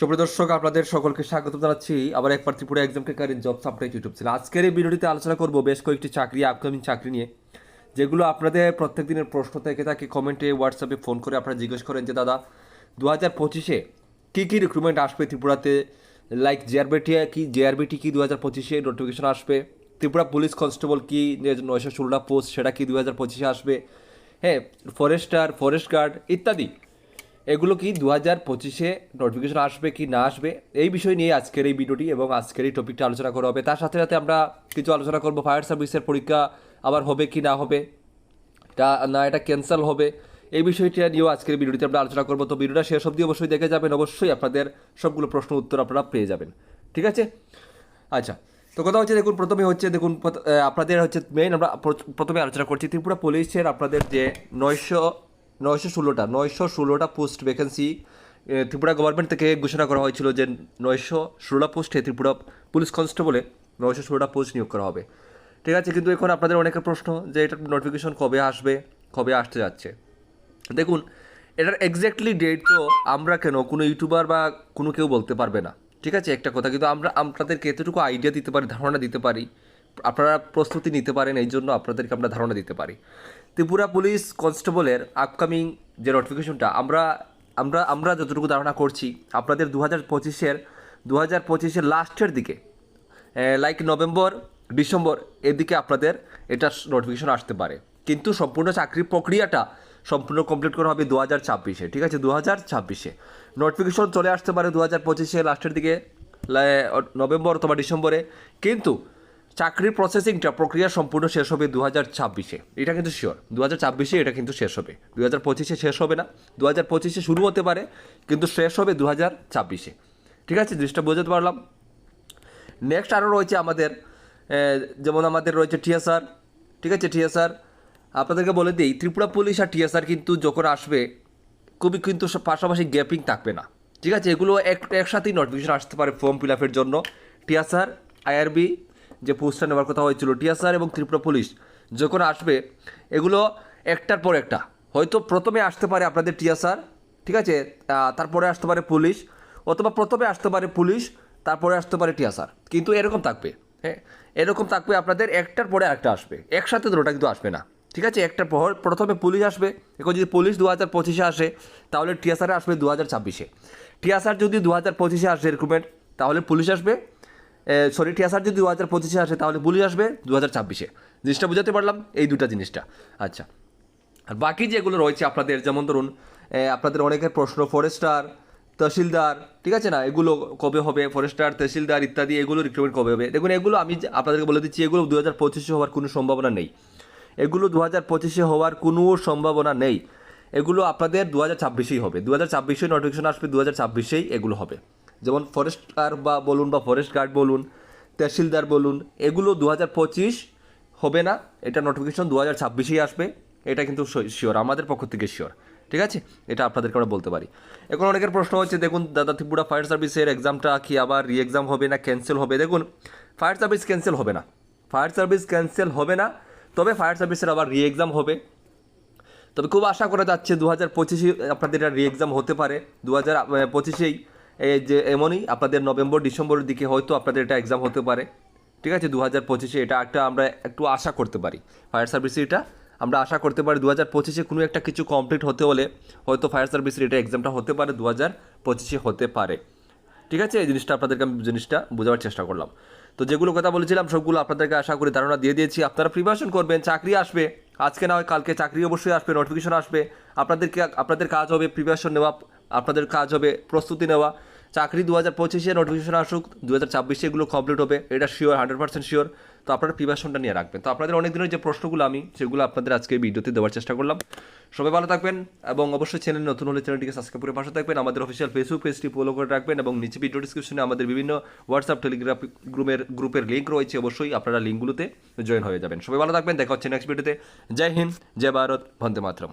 সুপ্রিয় দর্শক, আপনাদের সকলকে স্বাগত জানাচ্ছি। আবার একবার ত্রিপুরা এক্সাম ক্রেকারের জব সাপ্লাই ইউটিউব চ্যানেল আজকের এই ভিডিওটিতে আলোচনা করব বেশ কয়েকটি চাকরি আপকামিং চাকরি নিয়ে। যেগুলো আপনাদের প্রত্যেক দিনের প্রশ্ন থেকে থাকে কমেন্টে হোয়াটসঅ্যাপে ফোন করে আপনারা জিজ্ঞেস করেন যে, দাদা দু হাজার পঁচিশে কী কী রিক্রুটমেন্ট আসবে ত্রিপুরাতে? লাইক জেআরবিটি কি জেআরবিটি কি দু হাজার পঁচিশে নোটিফিকেশন আসবে? ত্রিপুরা পুলিশ কনস্টেবল কি নয়শো ষোলোটা পোস্ট সেটা কি দু হাজার পঁচিশে আসবে? হ্যাঁ ফরেস্টার ফরেস্ট গার্ড ইত্যাদি। এগুলো কি দু হাজার পঁচিশে নোটিফিকেশন আসবে কি না আসবে? এই বিষয় নিয়ে আজকের এই ভিডিওটি এবং আজকের এই টপিকটা আলোচনা করা হবে। তার সাথে সাথে আমরা কিছু আলোচনা করব। ফায়ার সার্ভিসের পরীক্ষা আবার হবে কি না হবে? এটা না, এটা ক্যান্সেল হবে। এই বিষয়টা নিয়েও আজকের ভিডিওটিতে আমরা আলোচনা করব। তো ভিডিওটা শেষ অবধি অবশ্যই দেখে যাবেন। অবশ্যই আপনাদের সবগুলো প্রশ্ন উত্তর আপনারা পেয়ে যাবেন। ঠিক আছে? আচ্ছা তো কথা হচ্ছে দেখুন, প্রথমে হচ্ছে দেখুন আপনাদের হচ্ছে মেইন আমরা প্র- প্রথমে আলোচনা করছি। ত্রিপুরা পুলিশের আপনাদের যে নয়শো নয়শো ষোলোটা নয়শো ষোলোটা পোস্ট ভ্যাকেন্সি ত্রিপুরা গভর্নমেন্ট থেকে ঘোষণা করা হয়েছিল যে নয়শো ষোলোটা পোস্টে ত্রিপুরা পুলিশ কনস্টেবলে নয়শো ষোলোটা পোস্ট নিয়োগ করা হবে। ঠিক আছে, কিন্তু এখন আপনাদের অনেকের প্রশ্ন যে এটার নোটিফিকেশন কবে আসবে, কবে আসতে যাচ্ছে। দেখুন, এটার এক্স্যাক্টলি ডেট তো আমরা কেন, কোনো ইউটিউবার বা কোনো কেউ বলতে পারবে না। ঠিক আছে, একটা কথা, কিন্তু আমরা, আপনাদেরকে এতটুকু আইডিয়া দিতে পারি, ধারণা দিতে পারি, আপনারা প্রস্তুতি নিতে পারেন, এই জন্য আপনাদেরকে আমরা ধারণা দিতে পারি। ত্রিপুরা পুলিশ কনস্টেবলের আপকামিং যে নোটিফিকেশনটা আমরা আমরা আমরা যতটুকু ধারণা করছি, আপনাদের দু হাজার পঁচিশের দু হাজার পঁচিশের লাস্টের দিকে লাইক নভেম্বর, ডিসেম্বর, এদিকে আপনাদের এটা নোটিফিকেশন আসতে পারে। কিন্তু সম্পূর্ণ চাকরির প্রক্রিয়াটা সম্পূর্ণ কমপ্লিট করা হবে দু হাজার ছাব্বিশে, ঠিক আছে? দু হাজার ছাব্বিশে। নোটিফিকেশন চলে আসতে পারে দু হাজার পঁচিশে লাস্টের দিকে নভেম্বর অথবা ডিসেম্বরে। কিন্তু চাকরির প্রসেসিংটা প্রক্রিয়া সম্পূর্ণ শেষ হবে দু হাজার ছাব্বিশে। এটা কিন্তু শিওর দু হাজার ছাব্বিশে এটা কিন্তু শেষ হবে। দু হাজার পঁচিশে শেষ হবে না। দু হাজার পঁচিশে শুরু হতে পারে, কিন্তু শেষ হবে দু হাজার ছাব্বিশে। ঠিক আছে, জিনিসটা বোঝাতে পারলাম? নেক্সট আরও রয়েছে আমাদের যেমন আমাদের রয়েছে টিএসআর ঠিক আছে টিএসআর আপনাদেরকে বলে দিই, ত্রিপুরা পুলিশ আর টিএসআর কিন্তু যখন আসবে, খুবই কিন্তু পাশাপাশি গ্যাপিং থাকবে না। ঠিক আছে, এগুলো এক, একসাথেই নোটিফিকেশন আসতে পারে ফর্ম ফিল আপের জন্য টিএসআর আইআরবি যে পোস্টটা নেওয়ার কথা হয়েছিল, টিএসআর এবং ত্রিপুরা পুলিশ যখন আসবে, এগুলো একটার পর একটা। হয়তো প্রথমে আসতে পারে আপনাদের টিএসআর, ঠিক আছে? তারপরে আসতে পারে পুলিশ, অথবা প্রথমে আসতে পারে পুলিশ, তারপরে আসতে পারে টিএসআর। কিন্তু এরকম থাকবে হ্যাঁ? এরকম থাকবে আপনাদের একটার পরে একটা আসবে। একসাথে দুটোটা কিন্তু আসবে না, ঠিক আছে? একটার পর প্রথমে পুলিশ আসবে, এখন যদি পুলিশ দু হাজার পঁচিশে আসে, তাহলে টিএসআর আসবে দু হাজার ছাব্বিশে। টিএসআর যদি দু হাজার পঁচিশে আসে রিক্রুটমেন্ট তাহলে পুলিশ আসবে সরি টিএসআর যদি দু হাজার পঁচিশে আসে, তাহলে পুলিশ আসবে দু হাজার ছাব্বিশে। জিনিসটা বুঝাতে পারলাম এই দুটা জিনিসটা। আচ্ছা আর বাকি যেগুলো রয়েছে আপনাদের, যেমন ধরুন আপনাদের অনেকের প্রশ্ন, ফরেস্টার, তহসিলদার, ঠিক আছে না? এগুলো কবে হবে? ফরেস্টার, তহসিলদার ইত্যাদি, এগুলো রিক্রুটমেন্ট কবে হবে? দেখুন, এগুলো আমি আপনাদেরকে বলে দিচ্ছি, এগুলো দু হাজার পঁচিশে হওয়ার কোনো সম্ভাবনা নেই। এগুলো দু হাজার পঁচিশে হওয়ার কোনো সম্ভাবনা নেই। এগুলো আপনাদের দু হাজার ছাব্বিশেই হবে। দু হাজার ছাব্বিশে নোটিফিকেশন আসবে দু হাজার ছাব্বিশেই এগুলো হবে। যেমন ফরেস্টার বা বলুন বা ফরেস্ট গার্ড বলুন, তহসিলদার বলুন, এগুলো দু হাজার পঁচিশ হবে না, এটা নোটিফিকেশন দু হাজার ছাব্বিশেই আসবে, এটা কিন্তু শিওর আমাদের পক্ষ থেকে শিওর ঠিক আছে? এটা আপনাদেরকে আমরা বলতে পারি। এখন অনেকের প্রশ্ন হচ্ছে, দেখুন, দাদা ত্রিপুরা ফায়ার সার্ভিসের এক্সামটা কি আবার রি এক্সাম হবে না ক্যান্সেল হবে? দেখুন ফায়ার সার্ভিস ক্যান্সেল হবে না ফায়ার সার্ভিস ক্যান্সেল হবে না, তবে ফায়ার সার্ভিসের আবার রি এক্সাম হবে। তবে খুব আশা করা যাচ্ছে দু হাজার পঁচিশে আপনাদের এটা রি এক্সাম হতে পারে দু হাজার পঁচিশেই। এই যে এমনই আপনাদের নভেম্বর, ডিসেম্বরের দিকে হয়তো আপনাদের এটা এক্সাম হতে পারে। ঠিক আছে? দু হাজার পঁচিশে এটা একটা আমরা একটু আশা করতে পারি। ফায়ার সার্ভিসে এটা আমরা আশা করতে পারি। দু হাজার পঁচিশে কোনো একটা কিছু কমপ্লিট হতে হলে হয়তো ফায়ার সার্ভিসের এটা এক্সামটা হতে পারে। দু হাজার পঁচিশে হতে পারে। ঠিক আছে? এই জিনিসটা আপনাদেরকে আমি জিনিসটা বোঝাবার চেষ্টা করলাম। তো যেগুলো কথা বলেছিলাম, সবগুলো আপনাদেরকে আশা করি ধারণা দিয়ে দিয়েছি। আপনারা প্রিপারেশন করবেন, চাকরি আসবে। আজকে না হয় কালকে চাকরি অবশ্যই আসবে নোটিফিকেশন আসবে। আপনাদেরকে, আপনাদের কাজ হবে প্রিপারেশন নেওয়া, আপনাদের কাজ হবে প্রস্তুতি নেওয়া। চাকরি দু হাজার পঁচিশে নোটিফিকেশন আসুক দু হাজার ছাব্বিশে এগুলো কমপ্লিট হবে, এটা শিওর হান্ড্রেড পার্সেন্ট শিওর তো আপনারা প্রিপারেশনটা নিয়ে রাখবেন। তো আপনাদের অনেক দিনের যে প্রশ্নগুলো আমি, সেগুলো আপনাদের আজকে ভিডিওতে দেওয়ার চেষ্টা করলাম। সবাই ভালো থাকবেন এবং অবশ্যই চ্যানেল নতুন হলে চ্যানেলটিকে সাবস্ক্রাইব করে পাশে থাকবেন। আমাদের অফিসিয়াল ফেসবুক পেজটি ফলো করে রাখবেন এবং নিচে ভিডিও ডিসক্রিপশনে আমাদের বিভিন্ন হোয়াটসঅ্যাপ টেলিগ্রাফ গ্রুপের গ্রুপের লিঙ্ক রয়েছে। অবশ্যই আপনারা লিঙ্কগুলোতে জয়েন হয়ে যাবেন। সবাই ভালো থাকবেন। দেখা হচ্ছে নেক্সট ভিডিওতে জয় হিন্দ, জয় ভারত, বন্দে মাতরম।